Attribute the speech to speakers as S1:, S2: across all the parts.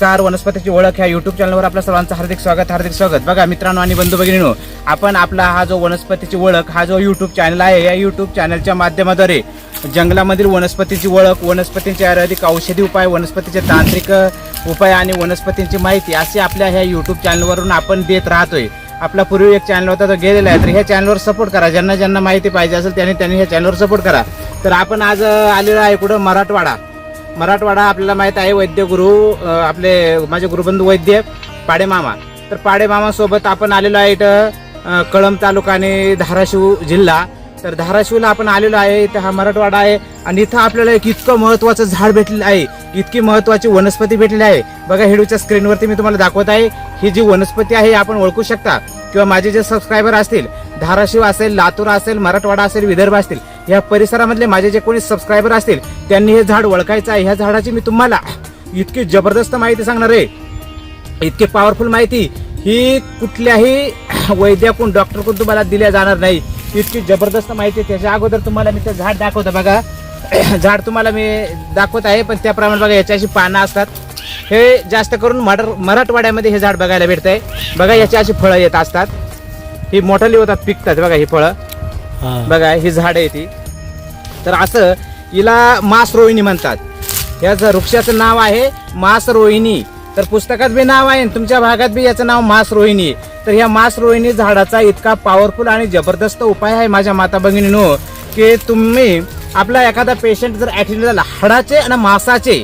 S1: नमस्कार वनस्पतीची ओळख ह्या युट्यूब चॅनलवर आपल्या सर्वांचं हार्दिक स्वागत हार्दिक स्वागत. बघा मित्रांनो आणि बंधू भगिनीनो आपण आपला हा जो वनस्पतीची ओळख हा जो युट्यूब चॅनल आहे या युट्यूब चॅनलच्या माध्यमाद्वारे जंगलामधील वनस्पतीची ओळख वनस्पतींचे आयुर्वेदिक औषधी उपाय वनस्पतीचे तांत्रिक उपाय आणि वनस्पतींची माहिती असे आपल्या ह्या युट्यूब चॅनलवरून आपण देत राहतोय. आपला पूर्वी एक चॅनल होता तो गेलेला आहे. तर ह्या चॅनलवर सपोर्ट करा. ज्यांना ज्यांना माहिती पाहिजे असेल त्यांनी त्यांनी ह्या चॅनलवर सपोर्ट करा. तर आपण आज आलेलो आहे कुठं? मराठवाडा. मराठवाडा आपल्याला माहीत आहे वैद्यगुरु आपले माझे गुरुबंधू वैद्य पाडेमामा तर पाडेमामासोबत आपण आलेलो आहे इथं कळंब तालुका आणि धाराशिव जिल्हा. तर धाराशिवला आपण आलेलो आहे इथं हा मराठवाडा आहे आणि इथं आपल्याला एक इतकं महत्वाचं झाड भेटलेलं आहे इतकी महत्वाची वनस्पती भेटलेली आहे. बघा हेडूच्या स्क्रीनवरती मी तुम्हाला दाखवत आहे ही जी वनस्पती आहे आपण ओळखू शकता. किंवा माझे जे सबस्क्रायबर असतील धाराशिव असेल लातूर असेल मराठवाडा असेल विदर्भ असतील या परिसरामधले माझे जे कोणी सबस्क्रायबर असतील त्यांनी हे झाड ओळखायचं आहे. ह्या झाडाची मी तुम्हाला इतकी जबरदस्त माहिती सांगणार आहे. इतकी पॉवरफुल माहिती ही कुठल्याही वैद्याकडून डॉक्टरकडून तुम्हाला दिल्या जाणार नाही. इतकी जबरदस्त माहिती त्याच्या अगोदर तुम्हाला मी ते झाड दाखवतो बघा. झाड तुम्हाला मी दाखवत आहे पण त्याप्रमाणे बघा याची पानं असतात. हे जास्त करून मराठ मराठवाड्यामध्ये हे झाड बघायला भेटतंय. बघा याची अशी फळं येत असतात. ही मोठाली होतात पिकतात बघा ही फळं. बघा ही झाड आहे ती. तर असं हिला मास रोहिणी म्हणतात. याचं वृक्षाचं नाव आहे मास रोहिणी. तर पुस्तकात बी नाव आहे तुमच्या भागात बी याचं नाव मास रोहिणी. तर ह्या मास रोहिणी झाडाचा इतका पॉवरफुल आणि जबरदस्त उपाय आहे माझ्या माता भगिनीनो की तुम्ही आपला एखादा पेशंट जर ऍक्सिडेंट झाला हाडाचे आणि मासाचे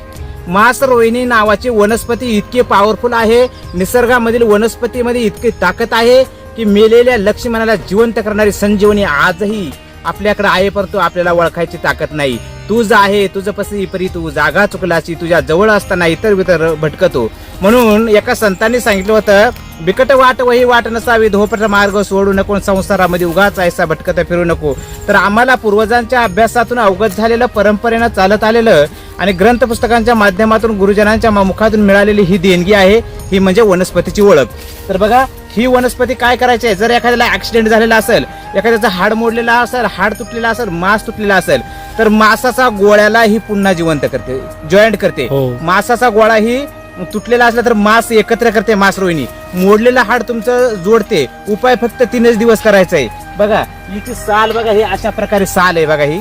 S1: मासरोहिणी नावाची वनस्पती इतकी पॉवरफुल आहे निसर्गामधील वनस्पतीमध्ये इतकी ताकद आहे की मेलेल्या लक्ष्मणाला जिवंत करणारी संजीवनी आजही आपल्याकडे आहे परंतु आपल्याला ओळखायची ताकद नाही. तुझ आहे तुझं पसी परी तू जागा चुकलाची तुझ्या जवळ असताना इतर वितर भटकतो. म्हणून एका संतांनी सांगितलं होतं बिकट वाट वही वाट नसावी धोपट मार्ग सोडू नको संसारामध्ये उगाच ऐसा भटकत फिरू नको. तर आम्हाला पूर्वजांच्या अभ्यासातून अवगत झालेलं परंपरेनं चालत आलेलं आणि ग्रंथ पुस्तकांच्या माध्यमातून गुरुजनांच्या मुखातून मिळालेली ही देणगी आहे ही म्हणजे वनस्पतीची ओळख. तर बघा ही वनस्पती काय करायची आहे? जर एखाद्याला ऍक्सिडेंट झालेला असेल एखाद्याचा हाड मोडलेला असेल हाड तुटलेला असेल मांस तुटलेला असेल तर मासाचा गोळ्याला ही पुन्हा जिवंत करते जॉईंट करते.
S2: हो.
S1: मासाचा गोळा ही तुटलेला असला तर मांस एकत्र करते मांस रोहिणी मोडलेलं हाड तुमचं जोडते. उपाय फक्त तीनच दिवस करायचा आहे बघा हिची साल बघा ही अशा प्रकारे साल आहे बघा ही.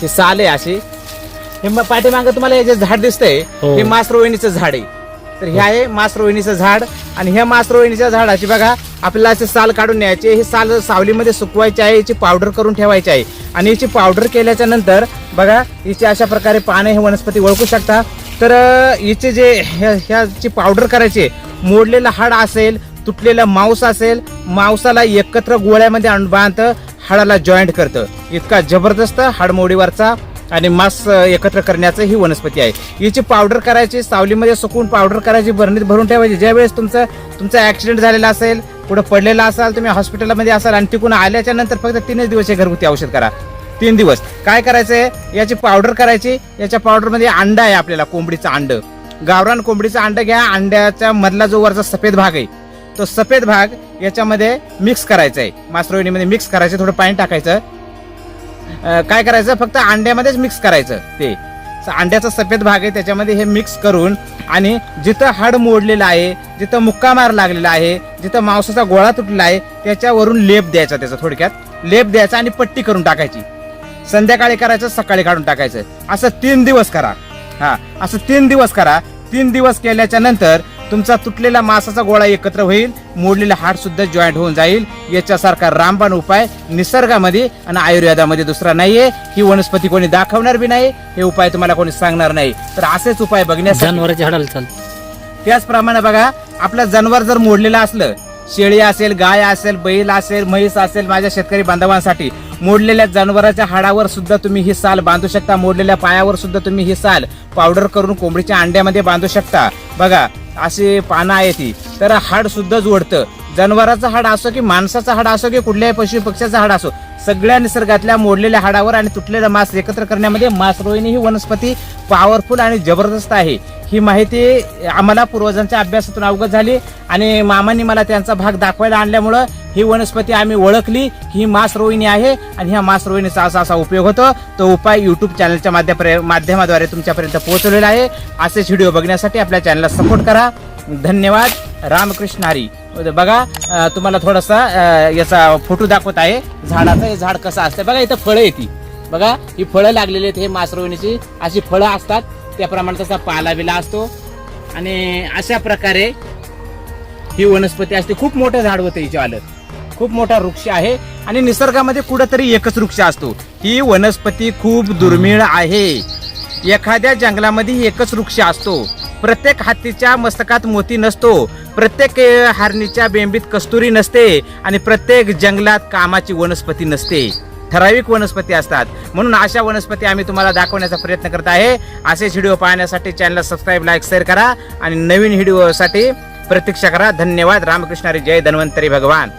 S1: ही साल आहे अशी. हे मग पाठीमागं तुम्हाला हे जे झाड दिसतंय
S2: हो.
S1: हे मास रोहिणीचं झाड आहे. तर हे आहे मास रोहिणीचं झाड. आणि ह्या मासरोहिणीच्या झाडाची बघा आपल्याला असे साल काढून न्यायचे हे साल सावलीमध्ये सुकवायचे आहे याची पावडर करून ठेवायची आहे. आणि याची पावडर केल्याच्यानंतर बघा हिची अशा प्रकारे पाने हे वनस्पती ओळखू शकता. तर हिचे जे ह्या- ह्याची पावडर करायची मोडलेलं हाड असेल तुटलेलं मांस असेल मांसाला एकत्र गोळ्यामध्ये आणून बांधतं हाडाला जॉईंट करतं. इतका जबरदस्त हाडमोडीवरचा आणि मांस एकत्र करण्याचं ही वनस्पती आहे. याची पावडर करायची सावलीमध्ये सुकून पावडर करायची भरणीत भरून ठेवायची. ज्यावेळेस तुमचं तुमचा ऍक्सिडेंट झालेला असेल कुठं पडलेला असाल तुम्ही हॉस्पिटलमध्ये असाल आणि तिकून आल्याच्यानंतर फक्त तीनच दिवस हे घरगुती औषध करा. तीन दिवस. काय करायचं आहे याची पावडर करायची. याच्या पावडरमध्ये अंडा आहे आपल्याला कोंबडीचं अंडं. गावरान कोंबडीचं अंड घ्या. अंड्याच्या मधला जो वरचा सफेद भाग आहे तो सफेद भाग याच्यामध्ये मिक्स करायचा आहे मासरोहिणीमध्ये मिक्स करायचं थोडं पाणी टाकायचं. काय करायचं? फक्त अंड्यामध्येच मिक्स करायचं ते. स- अंड्याचा सफेद भाग आहे त्याच्यामध्ये हे मिक्स करून आणि जिथं हाड मोडलेलं आहे जिथं मुक्का मार लागलेला आहे जिथं मांसाचा गोळा तुटलेला आहे त्याच्यावरून लेप द्यायचा त्याचा थोडक्यात. लेप द्यायचा आणि पट्टी करून टाकायची. संध्याकाळी करायचं सकाळी काढून टाकायचं. असं तीन दिवस करा. हा असं तीन दिवस करा. तीन दिवस केल्याच्यानंतर तुमचा तुटलेला मांसाचा गोळा एकत्र होईल मोडलेला हाड सुद्धा जॉईंट होऊन जाईल. याच्यासारखा रामबाण उपाय निसर्गामध्ये आणि आयुर्वेदामध्ये दुसरा नाहीये. ही वनस्पती कोणी दाखवणार बी नाही हे उपाय तुम्हाला कोणी सांगणार नाही. तर असेच उपाय बघण्यासाठी
S2: हाडाला चाल.
S1: त्याचप्रमाणे बघा आपलं जनावर जर मोडलेलं असलं शेळी असेल गाय असेल बैल असेल म्हैस असेल माझ्या शेतकरी बांधवांसाठी मोडलेल्या जनावराच्या हाडावर सुद्धा तुम्ही ही साल बांधू शकता मोडलेल्या पायावर सुद्धा तुम्ही ही साल पावडर करून कोंबडीच्या अंड्यामध्ये बांधू शकता. बघा असे पानं आहेत ती तर हाड सुद्धा जोडतं. जनावराचा हाड असो की माणसाचा हाड असो की कुठल्याही पशु पक्ष्याचा हाड असो सगळ्या निसर्गातल्या मोडलेल्या हाडावर आणि तुटलेलं मांस एकत्र करण्यामध्ये मांस रोहिणी ही वनस्पती पॉवरफुल आणि जबरदस्त आहे. ही माहिती आम्हाला पूर्वजांच्या अभ्यासातून अवगत झाली आणि मामांनी मला त्यांचा भाग दाखवायला आणल्यामुळं ही वनस्पती आम्ही ओळखली. ही मांस रोहिणी आहे आणि ह्या मांस रोहिणीचा असा असा उपयोग होतो. तो उपाय युट्यूब चॅनलच्या माध्यम माध्यमाद्वारे तुमच्यापर्यंत पोहोचवलेला आहे. असेच व्हिडिओ बघण्यासाठी आपल्या चॅनलला सपोर्ट करा. धन्यवाद. रामकृष्ण हरी. बघा तुम्हाला थोडासा याचा फोटो दाखवत आहे. झाडाचं हे झाड कसं असतं बघा इथं फळं येते. बघा ही फळं लागलेली आहेत हे मासरोहिणीची अशी फळं असतात. त्याप्रमाणे तसा पाला बिला असतो. आणि अशा प्रकारे ही वनस्पती असते. खूप मोठं झाड होतं हिच्या आलं. खूप मोठा वृक्ष आहे. आणि निसर्गामध्ये कुठंतरी एकच वृक्ष असतो. ही वनस्पती खूप दुर्मिळ आहे. एखाद्या जंगलामध्ये एकच वृक्ष असतो. प्रत्येक हत्तीच्या मस्तकात मोती नसतो. प्रत्येक हरणीच्या बेंबीत कस्तुरी नसते आणि प्रत्येक जंगलात कामाची वनस्पती नसते. ठराविक वनस्पती असतात. म्हणून अशा वनस्पती आम्ही तुम्हाला दाखवण्याचा प्रयत्न करत आहे. असेच व्हिडिओ पाहण्यासाठी चॅनलला सबस्क्राईब लाईक शेअर करा आणि नवीन व्हिडिओसाठी प्रतीक्षा करा. धन्यवाद. रामकृष्णारी जय. धन्वंतरी भगवान.